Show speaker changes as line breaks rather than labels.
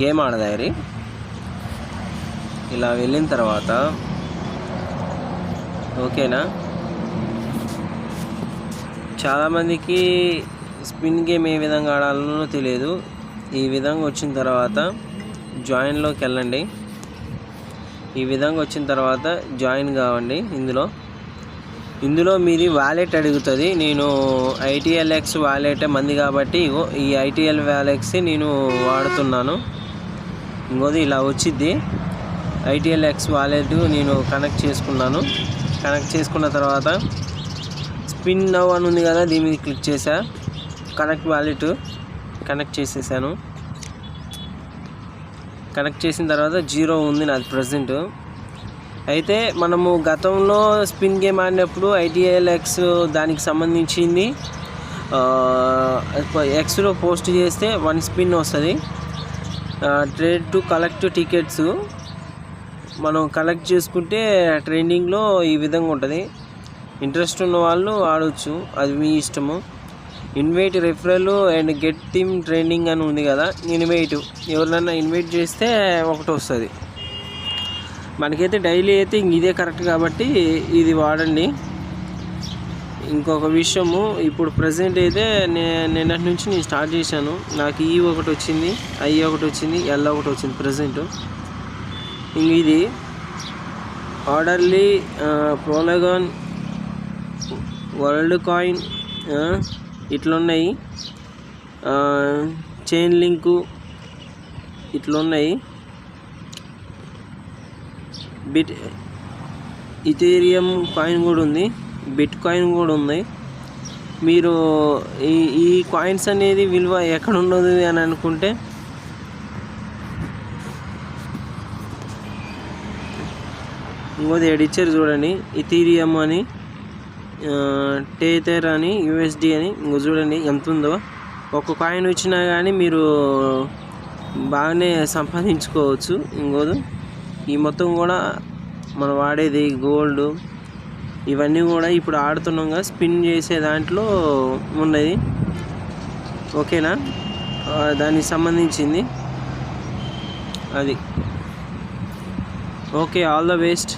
Game ఆడదారి ఇలా వెళ్ళిన తర్వాత ఓకేనా? చాలామందికి స్పిన్ గేమ్ ఏ విధంగా ఆడాలనో తెలియదు. ఈ విధంగా వచ్చిన తర్వాత జాయిన్లోకి వెళ్ళండి. ఈ విధంగా వచ్చిన తర్వాత జాయిన్ కావండి ఇందులో. ఇందులో మీది వ్యాలెట్ అడుగుతుంది. నేను ఐటీఎల్ఎక్స్ వాలెట్ మంది కాబట్టి ఈ ఐటీఎల్ వ్యాలెక్స్ నేను వాడుతున్నాను. ఇంకోది ఇలా వచ్చిద్ది. ఐటీఎల్ఎక్స్ వాలెట్ నేను కనెక్ట్ చేసుకున్నాను. కనెక్ట్ చేసుకున్న తర్వాత స్పిన్ నవ్ అని ఉంది కదా దీని మీద క్లిక్ చేశా. కనెక్ట్ వాలెట్ కనెక్ట్ చేసేసాను. కనెక్ట్ చేసిన తర్వాత జీరో ఉంది నాది ప్రజెంట్ అయితే మనము గతంలో స్పిన్ గేమ్ ఆడినప్పుడు ఐటీఎల్ఎక్స్ దానికి సంబంధించింది ఎక్స్లో పోస్ట్ చేస్తే వన్ స్పిన్ వస్తుంది. ట్రైన్ టు కలెక్ట్ టికెట్స్ మనం కలెక్ట్ చేసుకుంటే ట్రైనింగ్లో ఈ విధంగా ఉంటుంది. ఇంట్రెస్ట్ ఉన్న వాళ్ళు ఆడవచ్చు అది మీ ఇష్టము. Invite referral and get team training అని ఉంది కదా ఇన్వైట్ ఎవరినైనా ఇన్వైట్ చేస్తే ఒకటి వస్తుంది. మనకైతే డైలీ అయితే ఇదే కరెక్ట్ కాబట్టి ఇది వాడండి. ఇంకొక విషయము ఇప్పుడు ప్రజెంట్ అయితే నే నిన్నటి నుంచి నేను స్టార్ట్ చేశాను. నాకు ఈ ఒకటి వచ్చింది ఐ ఒకటి వచ్చింది ఎల్ ఒకటి వచ్చింది ప్రజెంట్ ఇంక ఇది ఆర్డర్లీ ప్రోలగాన్ వరల్డ్ కాయిన్ ఇట్లున్నాయి. చైన్ లింకు ఇట్లున్నాయి. బిట్ ఇథేరియం కాయిన్ కూడా ఉంది. బిట్ కాయిన్ కూడా ఉంది. మీరు ఈ ఈ కాయిన్స్ అనేది విలువ ఎక్కడ ఉండదు అని అనుకుంటే ఇంకోది ఎడిచర్ చూడండి. ఇథీరియం అని టేతర్ అని యూఎస్డి అని ఇంకో చూడండి ఎంత ఉందో. ఒక కాయిన్ వచ్చినా కానీ మీరు బాగానే సంపాదించుకోవచ్చు. ఇంకోదు ఈ మొత్తం కూడా మనం వాడేది గోల్డ్ ఇవన్నీ కూడా ఇప్పుడు ఆడుతున్నాం కదా స్పిన్ చేసే దాంట్లో ఉన్నది. ఓకేనా? దానికి సంబంధించింది. అది. Okay all the best